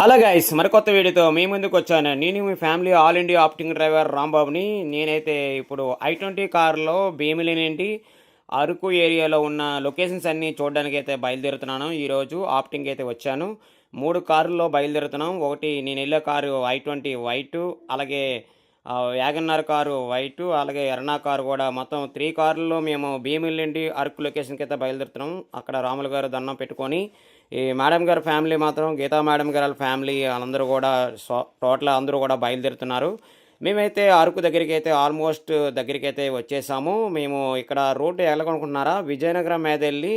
Hello guys మరికొత్త వీడియోతో మీ ముందుకు వచ్చాను. నేను మీ family all India acting driver రాంబాబుని. నేనైతే ఇప్పుడు ఐ ట్వంటీ కార్లో భీమిలినేంటి అరకు ఏరియాలో ఉన్న లొకేషన్స్ అన్నీ చూడడానికి అయితే బయలుదేరుతున్నాను. ఈరోజు ఆప్టింగ్ అయితే వచ్చాను. మూడు కార్లలో బయలుదేరుతున్నాం. ఒకటి నేను వెళ్ళే కారు ఐ ట్వంటీ వైట్ అలాగే వ్యాగన్నర్ వ్యాగన్నార్ కారు వైట్ అలాగే ఎర్నా కారు కూడా. మొత్తం త్రీ కార్లలో మేము భీమిలి నుండి అరకు లొకేషన్కి అయితే బయలుదేరుతున్నాం. అక్కడ రాములు గారు దండం పెట్టుకొని ఈ మేడం గారి ఫ్యామిలీ మాత్రం గీతా మేడం గారి వాళ్ళ ఫ్యామిలీ అందరూ కూడా టోటల్ అందరూ కూడా బయలుదేరుతున్నారు. మేమైతే అరకు దగ్గరికి అయితే ఆల్మోస్ట్ దగ్గరికి అయితే వచ్చేసాము. మేము ఇక్కడ రోడ్డు వెళ్ళకనుకుంటున్నారా విజయనగరం మీద వెళ్ళి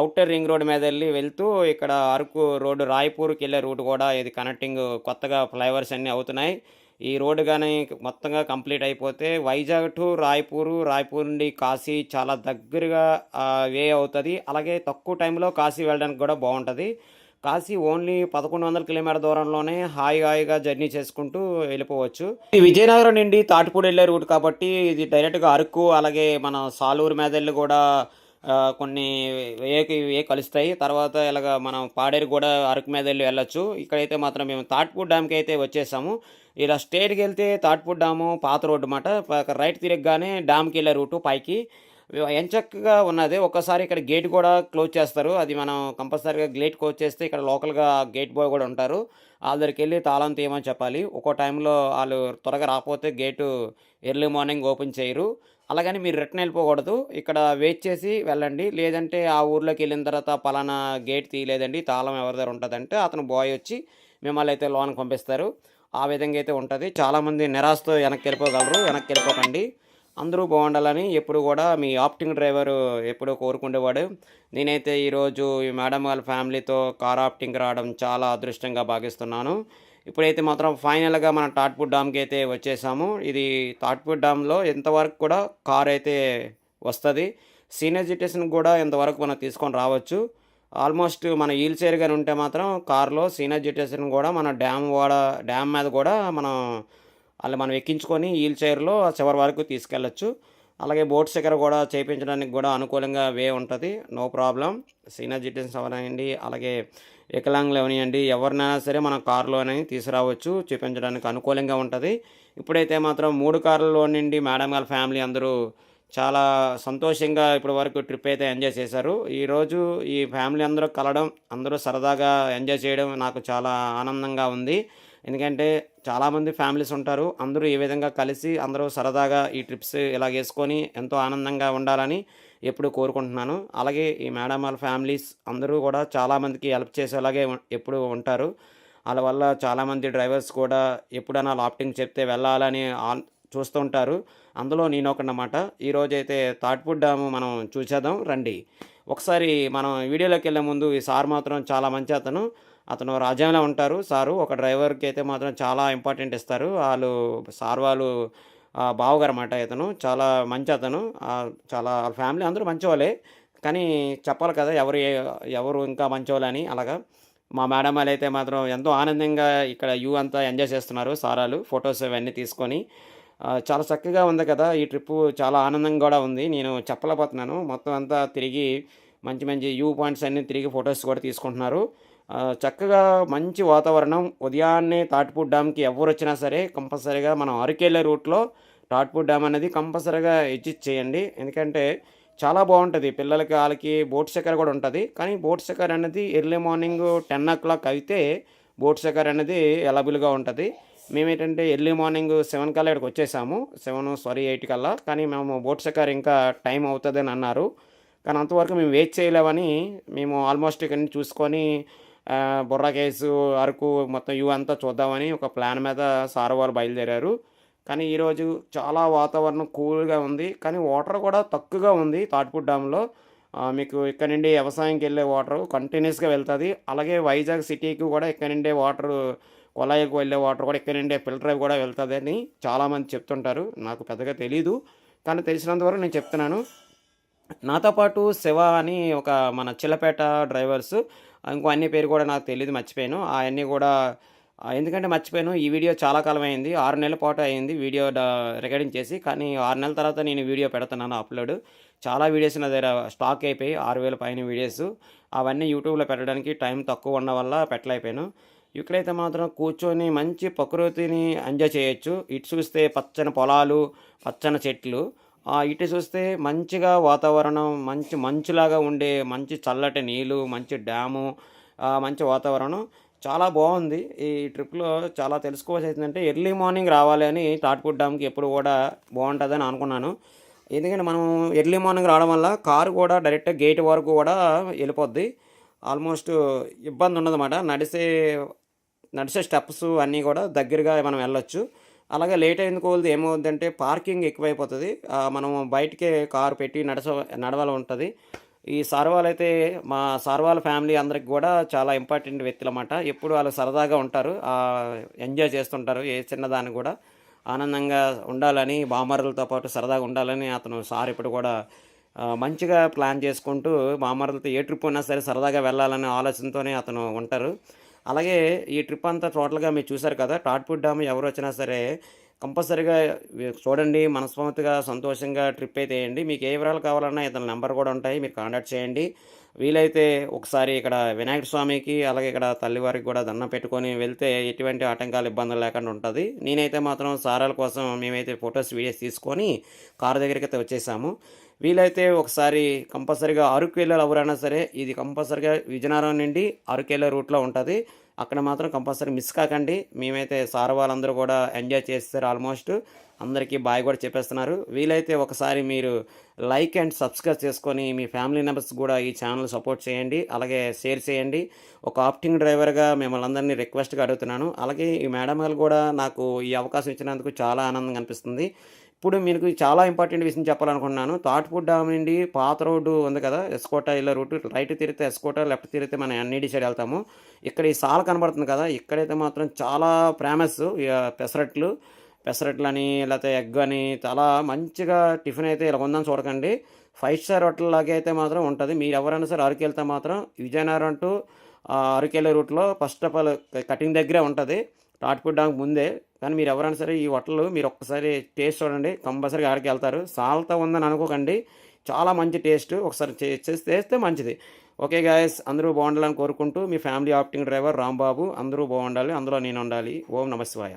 అవుటర్ రింగ్ రోడ్ మీద వెళ్ళి వెళ్తూ ఇక్కడ అరకు రోడ్డు రాయపూర్కి వెళ్ళే రూట్ కూడా ఇది కనెక్టింగ్ కొత్తగా ఫ్లైఓవర్స్ అన్నీ అవుతున్నాయి. ఈ రోడ్డు కానీ మొత్తంగా కంప్లీట్ అయిపోతే వైజాగ్ టు రాయపూరు రాయపూర్ నుండి కాశీ చాలా దగ్గరగా వే అవుతుంది. అలాగే తక్కువ టైంలో కాశీ వెళ్ళడానికి కూడా బాగుంటుంది కాశీ ఓన్లీ పదకొండు వందల కిలోమీటర్ దూరంలోనే హాయి హాయిగా జర్నీ చేసుకుంటూ వెళ్ళిపోవచ్చు. ఈ విజయనగరం నుండి తాటిపూడి వెళ్ళే రూట్ కాబట్టి ఇది డైరెక్ట్గా అరకు అలాగే మన సాలూరు మీద వెళ్ళి కూడా కొన్ని ఏకి వే కలుస్తాయి. తర్వాత ఇలాగ మనం పాడేరు కూడా అరకు మీద వెళ్ళి వెళ్ళొచ్చు. ఇక్కడైతే మాత్రం మేము తాట్పూర్ డ్యామ్కి అయితే వచ్చేసాము. ఇలా స్టేట్కి వెళ్తే తాట్పూర్ డ్యాము పాత రోడ్డు మాట. రైట్ తిరగగానే డ్యామ్కి వెళ్ళే రూటు పైకి. ఎంచక్కగా ఉన్నది. ఒకసారి ఇక్కడ గేట్ కూడా క్లోజ్ చేస్తారు. అది మనం కంపల్సరీగా గేట్ క్లోజ్ చేస్తే ఇక్కడ లోకల్గా గేట్ బాయ్ కూడా ఉంటారు. వాళ్ళ దగ్గరికి వెళ్ళి తాళం తీయమని చెప్పాలి. ఒక్కో టైంలో వాళ్ళు త్వరగా రాకపోతే గేటు ఎర్లీ మార్నింగ్ ఓపెన్ చేయరు. అలాగని మీరు రిటర్న్ వెళ్ళిపోకూడదు. ఇక్కడ వెయిట్ చేసి వెళ్ళండి. లేదంటే ఆ ఊర్లోకి వెళ్ళిన తర్వాత పలానా గేట్ తీయలేదండి. తాళం ఎవరి దగ్గర ఉంటుందంటే అతను బాయ్ వచ్చి మిమ్మల్ని అయితే లోన్కి పంపిస్తారు. ఆ విధంగా అయితే ఉంటుంది. చాలామంది నిరాశతో వెనక్కి వెళ్ళిపోగలరు. వెనక్కి వెళ్ళిపోకండి. అందరూ బాగుండాలని ఎప్పుడు కూడా మీ ఆప్టింగ్ డ్రైవర్ ఎప్పుడూ కోరుకునేవాడు నేనైతే ఈరోజు ఈ మేడం వాళ్ళ ఫ్యామిలీతో కార్ ఆప్టింగ్ రావడం చాలా అదృష్టంగా భావిస్తున్నాను. ఇప్పుడైతే మాత్రం ఫైనల్గా మన తాట్పూర్ డామ్కి అయితే వచ్చేసాము. ఇది తాట్పూర్ డామ్లో ఎంతవరకు కూడా కార్ అయితే వస్తుంది సీనియర్ సిటిజన్ కూడా ఇంతవరకు మనం తీసుకొని రావచ్చు. ఆల్మోస్ట్ మన హీల్ చైర్గా ఉంటే మాత్రం కార్లో సీనియర్ సిటిజన్ కూడా మన డ్యామ్ వాడ డ్యామ్ మీద కూడా మనం అలా మనం ఎక్కించుకొని వీల్ చైర్లో చివరి వరకు తీసుకెళ్ళచ్చు. అలాగే బోట్ స్టిక్కర్ కూడా చేయించడానికి కూడా అనుకూలంగా వే ఉంటుంది. No problem. సీనియర్ సిటిజన్స్ అవనండి అలాగే వికలాంగులు అవనివ్వండి ఎవరినైనా సరే మన కారులోనే తీసుకురావచ్చు. చూపించడానికి అనుకూలంగా ఉంటుంది. ఇప్పుడైతే మాత్రం మూడు కార్లలో నుండి మేడం వాళ్ళ ఫ్యామిలీ అందరూ చాలా సంతోషంగా ఇప్పటి వరకు ట్రిప్ అయితే ఎంజాయ్ చేశారు. ఈరోజు ఈ ఫ్యామిలీ అందరూ కలవడం అందరూ సరదాగా ఎంజాయ్ చేయడం నాకు చాలా ఆనందంగా ఉంది. ఎందుకంటే చాలామంది ఫ్యామిలీస్ ఉంటారు అందరూ ఈ విధంగా కలిసి అందరూ సరదాగా ఈ ట్రిప్స్ ఇలా వేసుకొని ఎంతో ఆనందంగా ఉండాలని ఎప్పుడు కోరుకుంటున్నాను. అలాగే ఈ మేడం వాళ్ళ ఫ్యామిలీస్ అందరూ కూడా చాలామందికి హెల్ప్ చేసేలాగే ఎప్పుడు ఉంటారు. వాళ్ళ వల్ల చాలామంది డ్రైవర్స్ కూడా ఎప్పుడైనా లాఫ్టింగ్ చెప్తే వెళ్ళాలని చూస్తుంటారు చూస్తూ ఉంటారు. అందులో నేను ఒకనమాట ఈరోజైతే తాట్పూడ్ డ్యామ్ డ్యాము మనం చూసేద్దాం రండి. ఒకసారి మనం వీడియోలోకి వెళ్ళే ముందు ఈ సార్ మాత్రం చాలా మంచి అతను. అతను రాజ్యంలో ఉంటారు. సారు ఒక డ్రైవర్కి అయితే మాత్రం చాలా ఇంపార్టెంట్ ఇస్తారు. వాళ్ళు సార్ వాళ్ళు బావగారు అన్నమాట ఇతను. చాలా మంచి అతను. చాలా వాళ్ళ ఫ్యామిలీ అందరూ మంచివాళ్ళే. కానీ చెప్పాలి కదా ఎవరు ఎవరు ఇంకా మంచివాళ్ళని అలాగా. మా మేడం వాళ్ళు అయితే మాత్రం ఎంతో ఆనందంగా ఇక్కడ యూ అంతా ఎంజాయ్ చేస్తున్నారు సారాలు ఫొటోస్ అవన్నీ తీసుకొని. చాలా చక్కగా ఉంది కదా ఈ ట్రిప్పు చాలా ఆనందంగా కూడా ఉంది. నేను చెప్పలేకపోతున్నాను. మొత్తం అంతా తిరిగి మంచి మంచి వ్యూ పాయింట్స్ అన్నీ తిరిగి ఫొటోస్ కూడా తీసుకుంటున్నారు. చక్కగా మంచి వాతావరణం. ఉదయాన్నే తాటిపూడి డ్యామ్కి ఎవరు వచ్చినా సరే కంపల్సరీగా మనం అరకెళ్ళే రూట్లో తాటిపూడి డ్యామ్ అనేది కంపల్సరీగా ఎడ్జిట్ చేయండి. ఎందుకంటే చాలా బాగుంటుంది. పిల్లలకి వాళ్ళకి బోట్ చక్కర్ కూడా ఉంటుంది. కానీ బోట్ చక్కర్ అనేది early morning ten o'clock అయితే బోట్ చక్కర్ అనేది అవైలబుల్గా ఉంటుంది. మేమేంటంటే ఎర్లీ మార్నింగ్ సెవెన్ కల్లా ఇక్కడికి వచ్చేసాము. సెవెన్ సారీ ఎయిట్ కల్లా. కానీ మేము బోట్ చక్కర్ ఇంకా టైం అవుతుందని అన్నారు. కానీ అంతవరకు మేము వెయిట్ చేయలేమని మేము ఆల్మోస్ట్ ఇక్కడ చూసుకొని బుర్రా కేసు అరకు మొత్తం యూ అంతా చూద్దామని ఒక ప్లాన్ మీద సార్ వారు బయలుదేరారు. కానీ ఈరోజు చాలా వాతావరణం కూల్గా ఉంది. కానీ వాటర్ కూడా తక్కువగా ఉంది తాటిపూర్ డ్యామ్లో మీకు ఇక్కడ నుండి వ్యవసాయంకి వెళ్ళే వాటర్ కంటిన్యూస్గా వెళ్తుంది. అలాగే వైజాగ్ సిటీకి కూడా ఇక్కడ నుండే వాటర్ కొలాయికి వెళ్ళే వాటర్ కూడా ఇక్కడ నుండే ఫిల్టర్ కూడా వెళ్తుంది అని చాలామంది చెప్తుంటారు. నాకు పెద్దగా తెలీదు. కానీ తెలిసినంతవరకు నేను చెప్తున్నాను. నాతో పాటు శివ అని ఒక మన చిల్లపేట డ్రైవర్స్ ఇంకో అన్ని పేరు కూడా నాకు తెలియదు మర్చిపోయాను. అవన్నీ కూడా ఎందుకంటే మర్చిపోయాను. ఈ వీడియో చాలా కాలం అయింది. ఆరు నెలల పాటు అయింది వీడియో రికార్డింగ్ చేసి. కానీ ఆరు నెలల తర్వాత నేను వీడియో పెడుతున్నాను అప్లోడ్. చాలా వీడియోస్ నా దగ్గర స్టాక్ అయిపోయి ఆరు వేల పైన వీడియోస్. అవన్నీ యూట్యూబ్లో పెట్టడానికి టైం తక్కువ ఉన్న వల్ల పెట్టలేకపోయాను. ఇక్కడైతే మాత్రం కూర్చొని మంచి ప్రకృతిని ఎంజాయ్ చేయొచ్చు. ఇటు చూస్తే పచ్చని పొలాలు పచ్చని చెట్లు. ఇటు చూస్తే మంచిగా వాతావరణం మంచి మంచులాగా ఉండే మంచి చల్లటి నీళ్ళు మంచి డ్యాము మంచి వాతావరణం. చాలా బాగుంది. ఈ ట్రిప్లో చాలా తెలుసుకోవాల్సి ఏంటంటే ఎర్లీ మార్నింగ్ రావాలి అని తాటిపూడి డ్యామ్కి ఎప్పుడు కూడా బాగుంటుందని అనుకున్నాను. ఎందుకంటే మనం ఎర్లీ మార్నింగ్ రావడం వల్ల కారు కూడా డైరెక్ట్ గేట్ వరకు కూడా వెళ్ళిపోద్ది. ఆల్మోస్ట్ ఇబ్బంది ఉండదన్నమాట. నడిసే నడిచే స్టెప్స్ అన్నీ కూడా దగ్గరగా మనం వెళ్ళొచ్చు. అలాగే లేట్ అయిన కొలది ఏమవుతుందంటే పార్కింగ్ ఎక్కువైపోతుంది. మనం బయటకే కారు పెట్టి నడచ నడవాలి ఉంటుంది. ఈ సార్ అయితే మా సార్ వాళ్ళ ఫ్యామిలీ అందరికి కూడా చాలా ఇంపార్టెంట్ వ్యక్తులు అన్నమాట ఎప్పుడు వాళ్ళు సరదాగా ఉంటారు. ఎంజాయ్ చేస్తుంటారు. ఏ చిన్నదాన్ని కూడా ఆనందంగా ఉండాలని బామరులతో పాటు సరదాగా ఉండాలని అతను సార్ ఇప్పుడు కూడా మంచిగా ప్లాన్ చేసుకుంటూ బామరులతో ఏ ట్రిప్ ఉన్నా సరే సరదాగా వెళ్ళాలనే ఆలోచనతోనే అతను ఉంటారు. అలాగే ఈ ట్రిప్ అంతా టోటల్గా మీరు చూసారు కదా టాట్పూట్ డ్యామ్ ఎవరు వచ్చినా సరే కంపల్సరీగా చూడండి మనస్ఫూర్తిగా సంతోషంగా ట్రిప్ అయితే వేయండి. మీకు ఏ వివరాలు కావాలన్నా ఇతని నెంబర్ కూడా ఉంటాయి మీరు కాంటాక్ట్ చేయండి. వీలైతే ఒకసారి ఇక్కడ వినాయక స్వామికి అలాగే ఇక్కడ తల్లివారికి కూడా దండం పెట్టుకొని వెళ్తే ఎటువంటి ఆటంకాలు ఇబ్బందులు లేకుండా ఉంటుంది. నేనైతే మాత్రం సారాల కోసం మేమైతే ఫొటోస్ వీడియోస్ తీసుకొని కారు దగ్గరికి అయితే వచ్చేసాము. వీలైతే ఒకసారి కంపల్సరీగా అరకు వెళ్ళాలి ఎవరైనా సరే ఇది కంపల్సరీగా విజయనగరం నుండి అరకు వెళ్ళే రూట్లో ఉంటుంది. అక్కడ మాత్రం కంపల్సరీ మిస్ కాకండి. మేమైతే సార్ వాళ్ళందరూ కూడా ఎంజాయ్ చేస్తారు ఆల్మోస్ట్. అందరికీ బాయ్ కూడా చెప్పేస్తున్నారు. వీలైతే ఒకసారి మీరు లైక్ అండ్ సబ్స్క్రైబ్ చేసుకొని మీ ఫ్యామిలీ మెంబర్స్ కూడా ఈ ఛానల్ సపోర్ట్ చేయండి. అలాగే షేర్ చేయండి. ఒక ఆప్టింగ్ డ్రైవర్గా మిమ్మల్ని అందరినీ రిక్వెస్ట్గా అడుగుతున్నాను. అలాగే ఈ మేడం గారు కూడా నాకు ఈ అవకాశం ఇచ్చినందుకు చాలా ఆనందంగా అనిపిస్తుంది. ఇప్పుడు మీకు చాలా ఇంపార్టెంట్ విషయం చెప్పాలనుకుంటున్నాను. తాటిపూడ్ డ్యామ్ నుండి పాత రోడ్డు ఉంది కదా ఎస్కోటా ఇలా రూటు రైట్ తిరిగితే ఎస్కోటా లెఫ్ట్ తిరిగితే మనం ఎన్ఈడి సైడ్ వెళ్తాము. ఇక్కడ ఈ సాల కనబడుతుంది కదా ఇక్కడైతే మాత్రం చాలా ఫేమస్ పెసరట్లు పెసరట్లు. అని లేకపోతే ఎగ్ అని చాలా మంచిగా టిఫిన్ అయితే ఇలా ఉందని చూడకండి. ఫైవ్ స్టార్ హోటల్ లాగా అయితే మాత్రం ఉంటుంది. మీరు ఎవరైనా సరే అరకు వెళ్తే మాత్రం విజయనగరం టు ఆ, అరకు వెళ్ళే రూట్లో ఫస్ట్ ఆఫ్ ఆల్ కటింగ్ దగ్గరే ఉంటుంది. తాటిపూడి ముందే కానీ మీరు ఎవరైనా సరే ఈ హోటల్ మీరు ఒక్కసారి టేస్ట్ చూడండి. కంపల్సరీగా ఆడికి వెళ్తారు. సాల్తో ఉందని అనుకోకండి. చాలా మంచి టేస్ట్. ఒకసారి చేస్తే చేస్తే మంచిది. ఓకే గాయస్ అందరూ బాగుండాలని కోరుకుంటూ మీ ఫ్యామిలీ ఆప్టింగ్ డ్రైవర్ రాంబాబు. అందరూ బాగుండాలి. అందులో నేను ఉండాలి. ఓం నమశివాయ.